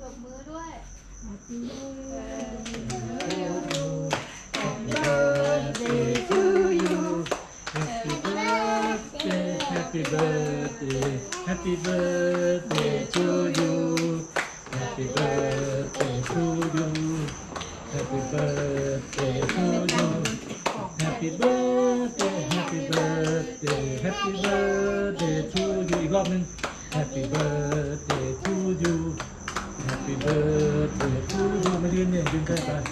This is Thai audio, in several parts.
ตบมือด้วย Happy birthday to you Happy birthday Happy birthday Happy birthday to you Happy birthday to you Happy birthday to you Happy birthday Happy birthday Happy birthday to you อีกรอบหนึง Happy birthday to you Happy birthday to you มายืนเนี่ยยืนใกล้กัน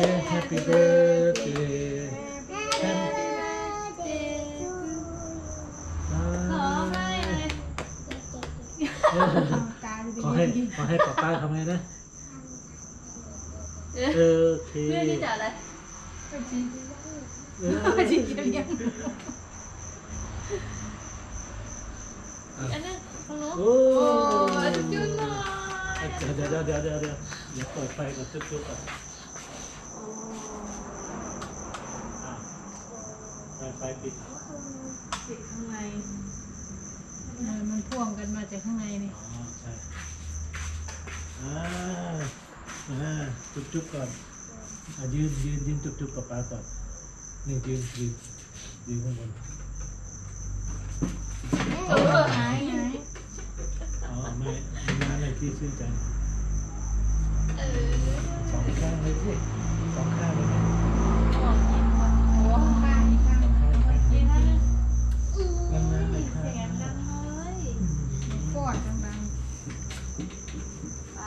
Yeah, Happy birthday Happy ขอให้อะไร ขอให้ขอให้ป้าป้าทำไงนะ เออ เออโอเค เพื่อนที่จะอะไร เออ จริงจริงยัง อัน เดี๋ยวเดี๋ยวเดี๋ยวเดี๋ยวเดี๋ยวเดี๋ยวเปิดไฟก่อนจุ๊บจุ๊บก่อนอะไฟไฟปิดติดข้างในเออมันพ่วงกันมาจากข้างในนี่อ๋อใช่อ่าอ่าจุบจุ๊บก่อนอะยืนยืนยืนจุ๊บจุ๊บกับป้าก่อนนี่ยืนยืนยืนข้างบน เออ หายหาย อ๋อไม่ไม่ อะไรที่ชื่นใจเออสองข้างเลยสิสองข้างเลยไหมหอมกินหมดโอ้ข้างอีกข้างสองข้างเลยไหมกินให้เลยนั่นนะเลยข้างเสียงดังเลยฟอดดังไปไป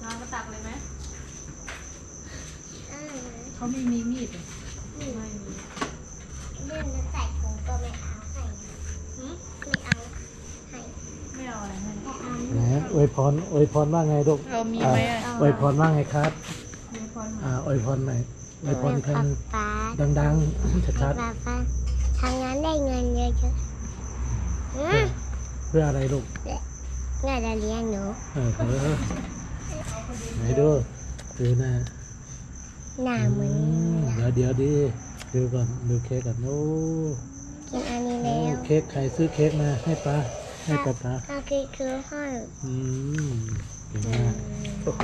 ช้อนมาตักเลยไหมๆเขาไม่มีมีดเลยไม่มีเรื่องนั้นใส่ถุงก็ไม่เอาให้ หืม ไม่เอาให้ ไม่เอาอะไรให้ แต่เอา แหม อวยพรอวยพรว่าไงลูกเรามีไหมอะ อวยพรว่าไงครับเดี๋ยวพออ่าอวยพรหน่อยอวยพรครั้งป๊าดังๆชัดป๊าป๊าทำงานได้เงินเยอะๆอืมๆเพื่ออะไรลูกเงินจะเลี้ยงหนูเออเออไหนดูดูหน้าหน้าเหมือนอืมเดี๋ยวเดี๋ยวดิดูก่อนดูเค้กก่อนโอ้กินอันนี้โอ้แล้วเค้กใครซื้อเค้กมาให้ป้า ให้ป้าป้าเอาคือคือให้อืมเก่งมากโอ้โห